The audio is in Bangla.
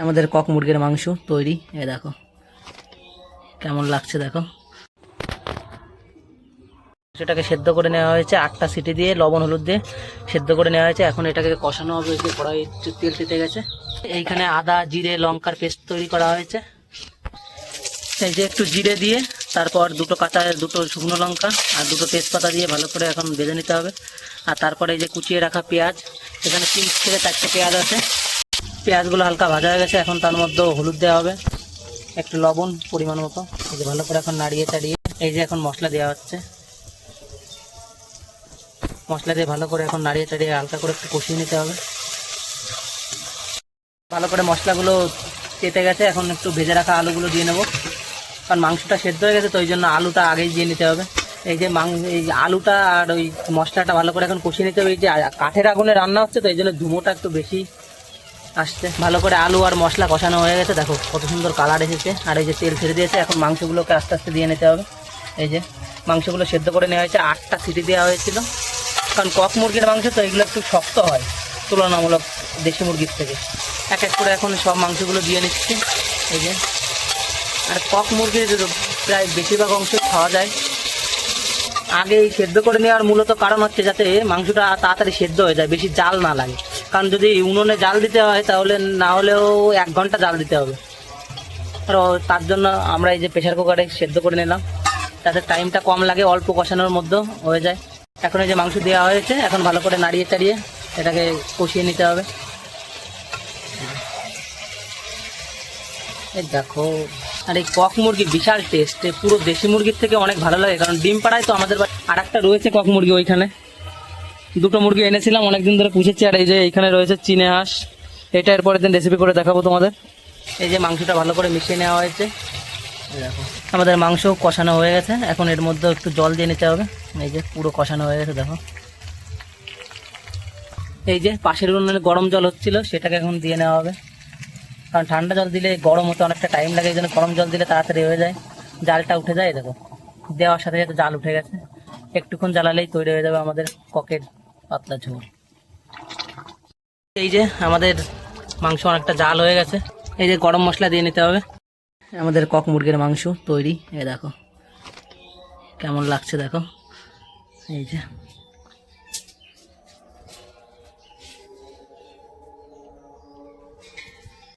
আমাদের কক মুরগির মাংস তৈরি এ দেখো। কেমন লাগছে দেখো। সেটাকে সেদ্ধ করে নেওয়া হয়েছে আটটা সিটি দিয়ে, লবণ, হলুদ দিয়ে সেদ্ধ করে নেওয়া হয়েছে। এখন এটাকে কষানো হবে কড়াই তেল তেতে গেছে। এইখানে আদা, জিরে, লঙ্কার পেস্ট তৈরি করা হয়েছে। এই যে একটু জিরে দিয়ে, তারপর দুটো কাঁচা, দুটো শুকনো লঙ্কা আর দুটো তেজপাতা দিয়ে ভালো করে এখন ভেজে নিতে হবে। আর তারপরে এই যে কুচিয়ে রাখা পেঁয়াজ, এখানে তিন থেকে চারটে পেঁয়াজ আছে। পেঁয়াজগুলো হালকা ভাজা হয়ে গেছে, এখন তার মধ্যে হলুদ দেওয়া হবে, একটু লবণ পরিমাণ মতো, এই যে ভালো করে এখন নাড়িয়ে চাড়িয়ে, এই যে এখন মশলা দেওয়া হচ্ছে। মশলা দিয়ে ভালো করে এখন নাড়িয়ে চাড়িয়ে হালকা করে একটু কষিয়ে নিতে হবে। ভালো করে মশলাগুলো কেটে গেছে, এখন একটু ভেজে রাখা আলুগুলো দিয়ে নেব। কারণ মাংসটা সেদ্ধ হয়ে গেছে, তো ওই জন্য আলুটা আগেই দিয়ে নিতে হবে। এই যে মাং, এই আলুটা আর ওই মশলাটা ভালো করে এখন কষিয়ে নিতে হবে, এই যে কাঠের আগুনে রান্না হচ্ছে, তো এই জন্য ধুমোটা একটু বেশি আসছে। ভালো করে আলু আর মশলা কষানো হয়ে গেছে। দেখো কত সুন্দর কালার এসেছে। আর এই যে তেল ছেড়ে দিয়েছে, এখন মাংসগুলোকে আস্তে আস্তে দিয়ে নিতে হবে। এই যে মাংসগুলো সেদ্ধ করে নেওয়া হয়েছে। আটটা সিটি দেওয়া হয়েছিল। কারণ কক মুরগির মাংস তো এগুলো একটু শক্ত হয়, তুলনামূলক দেশি মুরগির থেকে। এক এক করে এখন সব মাংসগুলো দিয়ে নিচ্ছি। এই যে। আর কক মুরগির প্রায় বেশিরভাগ অংশ খাওয়া যায়। আগে সেদ্ধ করে নেওয়ার মূলত কারণ হচ্ছে যাতে মাংসটা তাড়াতাড়ি সেদ্ধ হয়ে যায়, বেশি জাল না লাগে। কারণ যদি উনুনে জাল দিতে হয়, তাহলে না হলেও এক ঘণ্টা জাল দিতে হবে। আর তার জন্য আমরা এই যে প্রেশার কুকারে সেদ্ধ করে নিলাম। তাতে টাইমটা কম লাগে, অল্প কষানোর মধ্যে হয়ে যায়। এখন এই যে মাংস দেওয়া হয়েছে, এখন ভালো করে নাড়িয়ে চাড়িয়ে এটাকে কষিয়ে নিতে হবে। এই দেখো, আর এই কক মুরগি বিশাল টেস্ট পুরো দেশি মুরগির থেকে অনেক ভালো লাগে, কারণ ডিম পাড়ায় তো আমাদের আর একটা রয়েছে কক মুরগি ওইখানে। দুটো মুরগি এনেছিলাম, অনেকদিন ধরে পুষেছি আর এই যে এইখানে রয়েছে চিনে হাঁস। এটা এর পরের দিন রেসিপি করে দেখাবো তোমাদের। এই যে মাংসটা ভালো করে মিশিয়ে নেওয়া হয়েছে। আমাদের মাংস কষানো হয়ে গেছে। এখন এর মধ্যে একটু জল দিয়ে নিতে হবে। এই যে পুরো কষানো হয়ে গেছে, দেখো। এই যে পাশের উনুনে গরম জল হচ্ছিল, সেটাকে এখন দিয়ে নেওয়া হবে। কারণ ঠান্ডা জল দিলে গরম হতে অনেকটা টাইম লাগে, এই জন্য গরম জল দিলে তাড়াতাড়ি হয়ে যায়। জালটা উঠে যায় দেখো। দেওয়ার সাথে সাথে জাল উঠে গেছে। একটুক্ষণ জ্বালালেই তৈরি হয়ে যাবে আমাদের ককের পাতলা ঝোল। এই যে আমাদের মাংস অনেকটা জাল হয়ে গেছে। এই যে গরম মশলা দিয়ে নিতে হবে। আমাদের কক মুরগির মাংস তৈরি। এ দেখো, কেমন লাগছে দেখো। এই যে।